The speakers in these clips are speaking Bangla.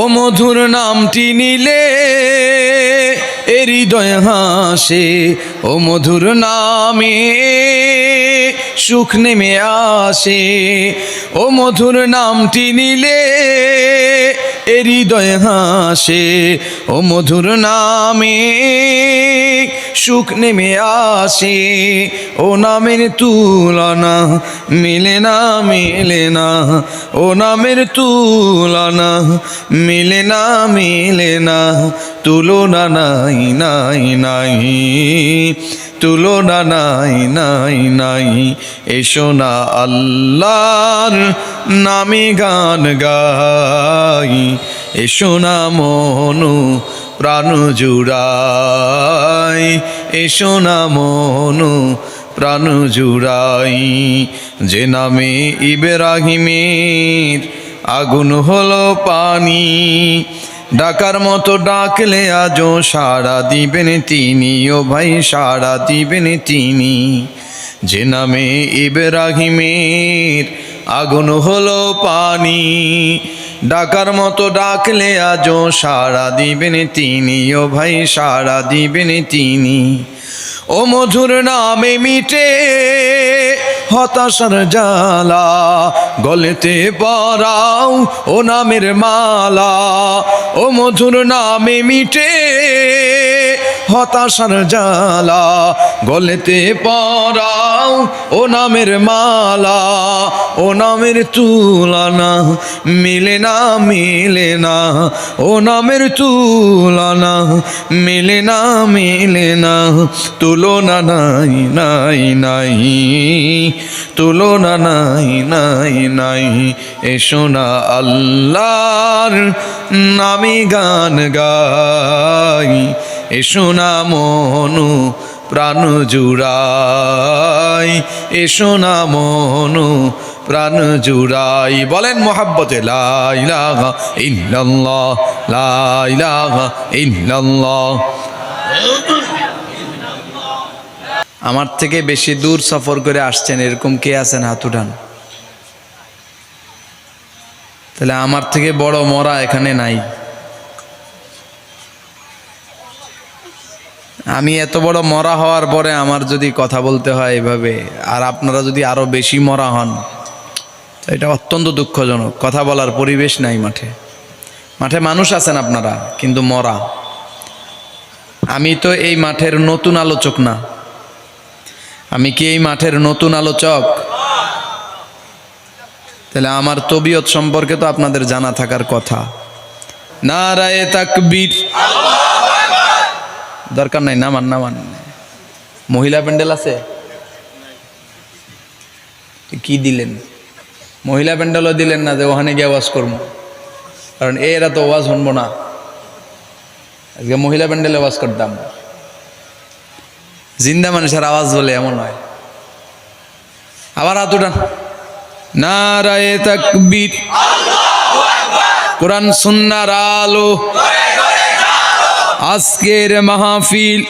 ও মধুর নামটি নিলে এ হৃদয় হাসে। ও মধুর নামে সুখ নেমে আসে। ও মধুর নামটি নিলে এ হৃদয় হাসে। ও মধুর নামে সুখ নেমে আসে। ও নামের তুলনা মিলে না মিলে না। ও নামের তুলনা মিলে না মিলে না, তুলনা নাই নাই নাই। তুলনা নাই নাই নাই। এসো না আল্লাহর নামে গান গাই। এসো না মনু প্রাণ জুড়াই। এসো না মনু প্রাণ জুড়াই। যে নামে ইবেরাহিমের আগুন হলো পানি। ডাকার মতো ডাকলে আজও সাড়া দিবেন তিনি। ও ভাই, সাড়া দিবেন তিনি। যে নামে ইব্রাহিমের আগুন হলো পানি। ডাকার মতো ডাকলে আজও সাড়া দিবেন তিনি। ও ভাই, সাড়া দিবেন তিনি। ও মধুর নামে মিটে হতাশার জালা গলেতে পরাও ও নামের মালা ও মধুর নামে মিটে। হতাশার জালা গলেতে পরাও, ও নামের মালা, ও নামের তুলনা, মিলে না মিলে না, ও নামের তুলনা, মিলে না মিলে না, তুলনা নাই নাই নাই, তুলনা নাই নাই নাই, এসো না আল্লাহর নামি গান গাই। এসো না মনু প্রাণ জুড়াই এসো না মনু প্রাণ জুড়াই। বলেন মোহাব্বতে লাইলাহা ইল্লাল্লাহ লাইলাহা ইল্লাল্লাহ। আমার থেকে বেশি দূর সফর করে আসছেন, এরকম কে আছেন হাত উঠান? তাহলে আমার থেকে বড় মরা এখানে নাই। আমি এত বড় মরা হওয়ার পরে আমার যদি কথা বলতে হয় এভাবে, আর আপনারা যদি আরও বেশি মরা হন এটা অত্যন্ত দুঃখজনক। কথা বলার পরিবেশ নাই মাঠে। মাঠে মানুষ আছেন আপনারা, কিন্তু মরা। আমি তো এই মাঠের নতুন আলোচক না। আমি কি এই মাঠের নতুন আলোচক? তাহলে আমার তবিয়ত সম্পর্কে তো আপনাদের জানা থাকার কথা। না রায়ে তাকবীর। দরকার নাই, নামান নামান। মহিলা প্যান্ডেল আছে? কি দিলেন? মহিলা প্যান্ডেলও দিলেন না যে ওখানে গিয়ে ওয়াজ করব। কারণ এরা তো ওয়াজ শুনব না। আজকে মহিলা প্যান্ডেলে ওয়াজ করতাম। জিন্দা মানুষের আওয়াজ বলে এমন হয়। আবার হাত উঠান। নারায়ে তাকবীর। কোরআন, সুন্নার আলো। আজকের মাহফিল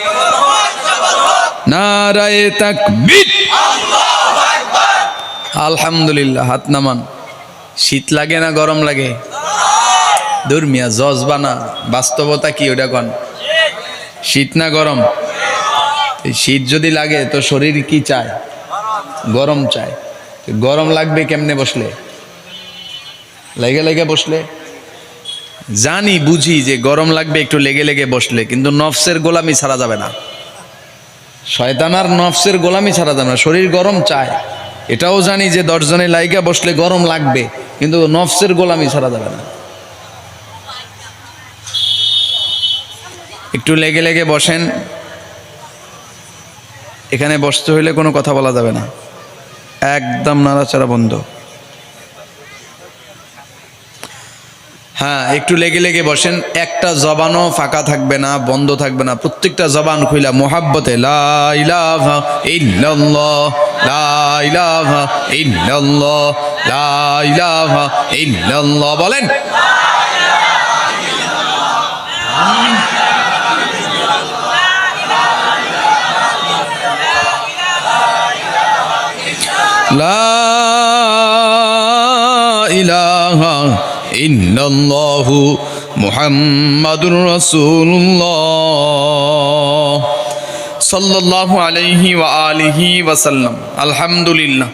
নারায়ে তাকবীর। আলহামদুলিল্লাহ, হাত নামান। শীত লাগে না গরম লাগে? দুর্মিয়া মিয়া জজবা না বাস্তবতা কি ওটা কন? শীত না গরম? শীত যদি লাগে, তো শরীর কি চায়? গরম চায়। গরম লাগবে কেমনে বসলে? লেগে লেগে বসলে? জানি, বুঝি যে গরম লাগবে, একটু লেগে লেগে বসলে, কিন্তু নফসের গোলামি ছাড়া যাবে না। শয়তানার নফসের গোলামি ছাড়া যাবে না, শরীর গরম চায়। এটাও জানি যে দশজনে লাইগা বসলে গরম লাগবে, কিন্তু নফসের গোলামি ছাড়া যাবে না। একটু লেগে লেগে বসেন। এখানে বসতে হইলে কোনো কথা বলা যাবে না। একদম নাড়াচাড়া বন্ধ। হ্যাঁ একটু লেগে লেগে বসেন। একটা জবানও ফাঁকা থাকবে না, বন্ধ থাকবে না। প্রত্যেকটা জবান খুইলা মোহাব্বতে বলেন। লা ইলাহা ইল্লাল্লাহু মুহাম্মাদুর রাসূলুল্লাহ। সাল্লাল্লাহু আলাইহি ওয়া আলিহি ওয়াসাল্লাম। আলহামদুলিল্লাহ।